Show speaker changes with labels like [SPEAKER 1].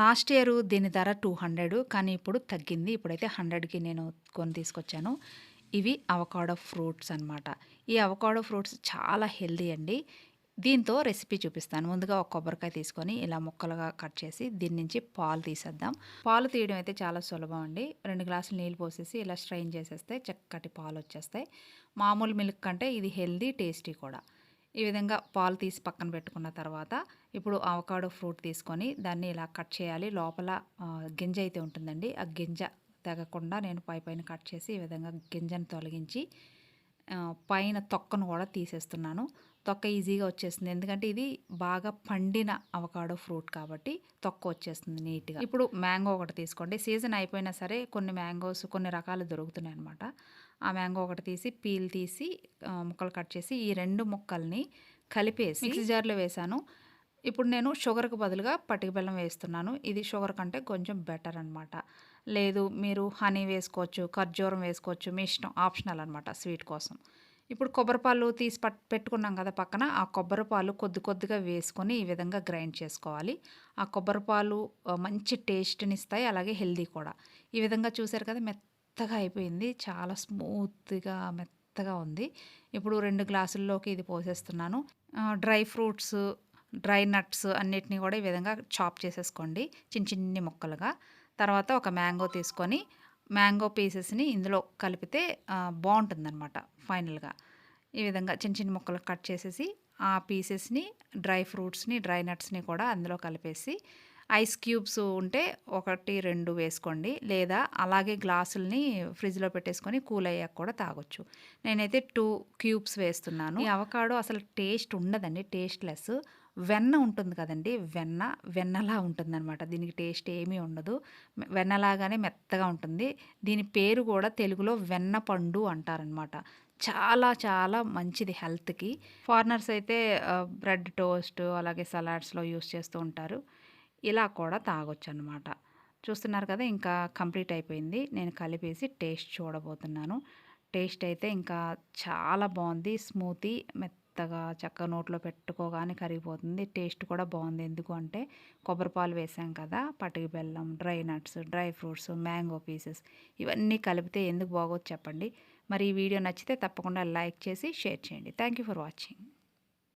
[SPEAKER 1] Last year దీని ధర two hundred కానీ ఇప్పుడు తగ్గింది. ఇప్పుడైతే హండ్రెడ్కి నేను కొని తీసుకొచ్చాను. ఇవి అవకాడో ఫ్రూట్స్ అన్నమాట. ఈ అవకాడో ఫ్రూట్స్ చాలా హెల్దీ అండి. దీంతో రెసిపీ చూపిస్తాను. ముందుగా ఒక కొబ్బరికాయ తీసుకొని ఇలా ముక్కలుగా కట్ చేసి దీని నుంచి పాలు తీసేద్దాం. పాలు తీయడం అయితే చాలా సులభం అండి. రెండు గ్లాసులు నీళ్ళు పోసేసి ఇలా స్ట్రైన్ చేసేస్తే చక్కటి పాలు వచ్చేస్తాయి. మామూలు మిల్క్ కంటే ఇది హెల్దీ టేస్టీ కూడా. ఈ విధంగా పాలు తీసి పక్కన పెట్టుకున్న తర్వాత ఇప్పుడు అవకాడో ఫ్రూట్ తీసుకొని దాన్ని ఇలా కట్ చేయాలి. లోపల గింజ అయితే ఉంటుందండి. ఆ గింజ తెగకుండా నేను పై పైన కట్ చేసి ఈ విధంగా గింజను తొలగించి పైన తొక్కను కూడా తీసేస్తున్నాను. తొక్క ఈజీగా వచ్చేస్తుంది. ఎందుకంటే ఇది బాగా పండిన అవకాడో ఫ్రూట్ కాబట్టి తొక్క వచ్చేస్తుంది నీట్గా. ఇప్పుడు మ్యాంగో ఒకటి తీసుకోండి. సీజన్ అయిపోయినా సరే కొన్ని మ్యాంగోస్ కొన్ని రకాలు దొరుకుతున్నాయి అనమాట ఆ మ్యాంగో ఒకటి తీసి పీల్ తీసి ముక్కలు కట్ చేసి ఈ రెండు ముక్కల్ని కలిపేసి మిక్సీ జార్లో వేశాను ఇప్పుడు నేను షుగర్కి బదులుగా పటిక బెల్లం వేస్తున్నాను. ఇది షుగర్ కంటే కొంచెం బెటర్ అనమాట లేదు మీరు హనీ వేసుకోవచ్చు ఖర్జూరం వేసుకోవచ్చు మీ ఇష్టం ఆప్షనల్ అనమాట స్వీట్ కోసం. ఇప్పుడు కొబ్బరిపాలు తీసి పట్ పెట్టుకున్నాం కదా పక్కన ఆ కొబ్బరిపాలు కొద్ది కొద్దిగా వేసుకొని ఈ విధంగా గ్రైండ్ చేసుకోవాలి. ఆ కొబ్బరిపాలు మంచి టేస్ట్ని ఇస్తాయి అలాగే హెల్దీ కూడా. ఈ విధంగా చూసారు కదా మెత్తగా అయిపోయింది. చాలా స్మూత్గా మెత్తగా ఉంది. ఇప్పుడు రెండు గ్లాసుల్లోకి ఇది పోసేస్తున్నాను. డ్రై ఫ్రూట్స్ డ్రై నట్స్ అన్నిటిని కూడా ఈ విధంగా చాప్ చేసేసుకోండి చిన్న చిన్ని ముక్కలుగా. తర్వాత ఒక మ్యాంగో తీసుకొని మ్యాంగో పీసెస్ని ఇందులో కలిపితే బాగుంటుందన్నమాట ఫైనల్గా. ఈ విధంగా చిన్న చిన్న ముక్కలు కట్ చేసేసి ఆ పీసెస్ని డ్రై ఫ్రూట్స్ని డ్రై నట్స్ని కూడా అందులో కలిపేసి ఐస్ క్యూబ్స్ ఉంటే ఒకటి రెండు వేసుకోండి. లేదా అలాగే గ్లాసుల్ని ఫ్రిడ్జ్లో పెట్టేసుకొని కూల్ అయ్యాక కూడా తాగొచ్చు. నేనైతే టూ క్యూబ్స్ వేస్తున్నాను. ఈ అవకాడో అసలు టేస్ట్ ఉండదండి టేస్ట్లెస్. వెన్న ఉంటుంది కదండి. వెన్న వెన్నలా ఉంటుందన్నమాట. దీనికి టేస్ట్ ఏమీ ఉండదు. వెన్నలాగానే మెత్తగా ఉంటుంది. దీని పేరు కూడా తెలుగులో వెన్న పండు అంటారనమాట చాలా చాలా మంచిది హెల్త్కి. ఫారినర్స్ అయితే బ్రెడ్ టోస్ట్ అలాగే సలాడ్స్లో యూస్ చేస్తూ ఉంటారు. ఇలా కూడా తాగొచ్చు అనమాట చూస్తున్నారు కదా ఇంకా కంప్లీట్ అయిపోయింది. నేను కలిపేసి టేస్ట్ చూడబోతున్నాను. టేస్ట్ అయితే ఇంకా చాలా బాగుంది. స్మూతీ మెత్తగా చక్క నోట్లో పెట్టుకోగానే కరిగిపోతుంది. టేస్ట్ కూడా బాగుంది. ఎందుకు అంటే కొబ్బరి పాలు వేసాం కదా పటికి బెల్లం dry nuts dry fruits mango pieces ఇవన్నీ కలిపితే ఎందుకు బాగోదు చెప్పండి. మరి ఈ వీడియో నచ్చితే తప్పకుండా లైక్ చేసి షేర్ చేయండి. Thank you for watching.